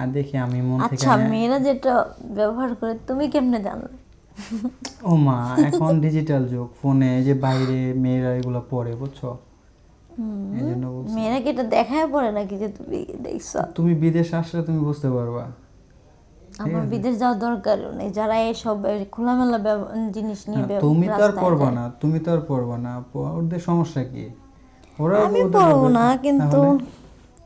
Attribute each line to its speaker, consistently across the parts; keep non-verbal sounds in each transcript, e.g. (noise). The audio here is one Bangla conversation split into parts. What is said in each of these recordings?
Speaker 1: আর দেখি আমি মন থেকে
Speaker 2: আচ্ছা মেয়েরা যেটা ব্যবহার করে তুমি কেমনে জানলে?
Speaker 1: ও মা এখন ডিজিটাল যুগ ফোনে যে বাইরে মেয়েরা এগুলো পড়ে বুঝছ?
Speaker 2: মেয়েরা কি এটা দেখায় পড়ে নাকি যে তুমি দেখছ?
Speaker 1: তুমি বিদেশ আসলে তুমি বুঝতে পারবা।
Speaker 2: আমার বিদেশ যাওয়ার দরকারও নেই যারা এইসব এই খোলামেলা জিনিস নিয়ে
Speaker 1: তুমি তো আর
Speaker 2: রাস্তায়
Speaker 1: না তুমি তো আর পড়বা না ওদের সমস্যা কি? ওরা
Speaker 2: আমি পড়ব না কিন্তু?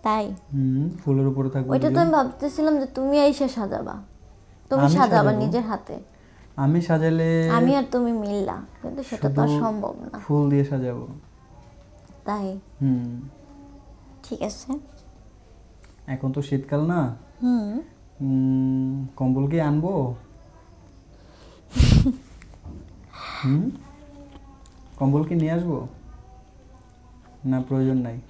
Speaker 2: তাই?
Speaker 1: হুম ফুলের উপরে থাকবে
Speaker 2: ওইটা তো আমি ভাবতেছিলাম যে তুমি এসে সাজাবা। তুমি সাজাবা নিজের হাতে।
Speaker 1: আমি সাজালে
Speaker 2: আমি আর তুমি মিললা কিন্তু সেটা তো সম্ভব না।
Speaker 1: ফুল দিয়ে সাজাবো।
Speaker 2: তাই?
Speaker 1: হুম।
Speaker 2: ঠিক আছে।
Speaker 1: এখন তো শীতকাল না।
Speaker 2: হুম।
Speaker 1: কম্বল কি আনব? (laughs) হুম? কম্বল কি নিয়ে আসব? না প্রয়োজন নাই।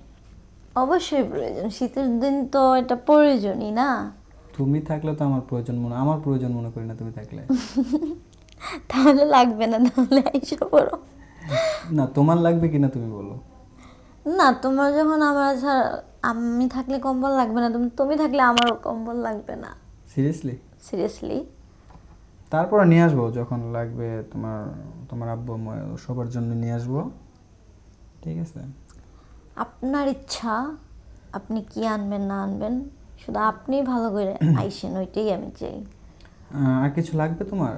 Speaker 2: অবশ্যই প্রয়োজন। শীতের দিন তো এটা প্রয়োজনই না?
Speaker 1: তুমি থাকলে তো আমার প্রয়োজন মনে আমার প্রয়োজন মনে করি না তুমি থাকলে। (laughs)
Speaker 2: তাহলে লাগবে না তাহলে এসে পড়ো।
Speaker 1: না তোমার লাগবে কিনা তুমি বলো।
Speaker 2: না তোমার যখন আমার ছাড়া আমি থাকলে কম্বল লাগবে না তুমি তুমি থাকলে আমারও কম্বল লাগবে না।
Speaker 1: সিরিয়াসলি
Speaker 2: সিরিয়াসলি
Speaker 1: তারপরে নিয়ে আসব যখন লাগবে তোমার তোমার আব্বু সবার জন্য নিয়ে আসব। ঠিক আছে?
Speaker 2: আপনার ইচ্ছা আপনি কি আনবেন না আনবেন শুধু আপনি ভালো করে (clears throat) আইসেন ওইটাই আমি চাই।
Speaker 1: আর কিছু লাগবে তোমার?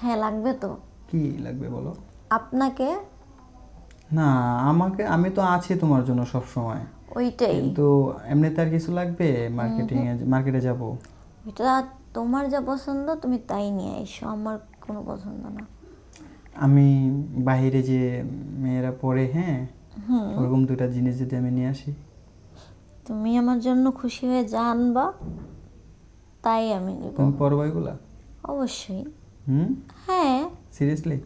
Speaker 2: হ্যাঁ লাগবে তো।
Speaker 1: কি লাগবে বলো?
Speaker 2: আপনাকে?
Speaker 1: না আমাকে আমি তো আছি তোমার জন্য সব সময়
Speaker 2: ওইটাই।
Speaker 1: কিন্তু এমনিতে আর কিছু লাগবে? মার্কেটিং এ মার্কেটে যাব।
Speaker 2: ওইটা তোমার যা পছন্দ তুমি তাই নিয়ে এসো আমার কোনো পছন্দ না।
Speaker 1: আমি বাইরে যে মেয়েরা পড়ে হ্যাঁ ওরকম দুইটা জিনিস যদি আমি নিয়ে আসি।
Speaker 2: তুমি আমার জন্য খুশি হয়ে যা আনবা তাই আমি নিব।
Speaker 1: তুমি পড়বা এগুলা?
Speaker 2: অবশ্যই।
Speaker 1: হুম?
Speaker 2: হ্যাঁ।
Speaker 1: সিরিয়াসলি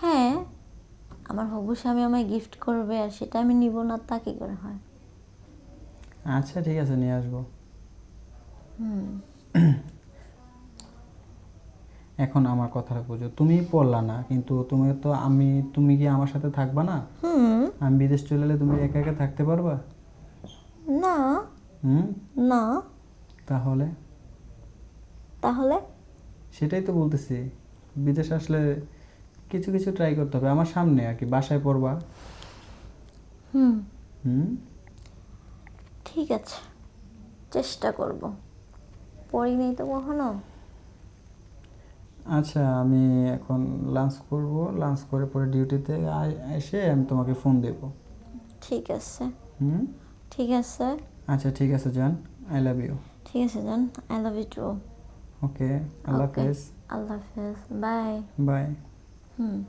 Speaker 2: হ্যাঁ। আমার হবু স্বামী আমায় গিফট করবে আর সেটা আমি নিব না তা কি করে হয়?
Speaker 1: আচ্ছা ঠিক আছে নিয়ে আসব।
Speaker 2: হুম। (clears throat)
Speaker 1: এখন আমার কথাটা বুঝো। তুমি পড়লা না কিন্তু তুমি তো আমি তুমি কি আমার সাথে থাকবা না?
Speaker 2: হুম।
Speaker 1: আমি বিদেশ চলে এলে তুমি একা একা থাকতে পারবা?
Speaker 2: না।
Speaker 1: হুম?
Speaker 2: না।
Speaker 1: তাহলে?
Speaker 2: তাহলে?
Speaker 1: সেটাই তো বলতেছি। বিদেশ আসলে কিছু কিছু ট্রাই করতে হবে। আমার সামনে আর কি বাসায় পড়বা।
Speaker 2: হুম।
Speaker 1: হুম?
Speaker 2: ঠিক আছে। চেষ্টা করব। পড়িনি তো কখনো?
Speaker 1: আচ্ছা আমি এখন লাঞ্চ করব। লাঞ্চ করে পরে ডিউটিতে এসে আমি তোমাকে ফোন দেব।
Speaker 2: ঠিক আছে।
Speaker 1: হুম?
Speaker 2: ঠিক আছে।
Speaker 1: আচ্ছা ঠিক আছে জান। আই লাভ ইউ
Speaker 2: ঠিক আছে জান। I love you too
Speaker 1: okay Allah হাফেজ।
Speaker 2: আল্লাহ হাফেজ। Bye
Speaker 1: bye
Speaker 2: hmm.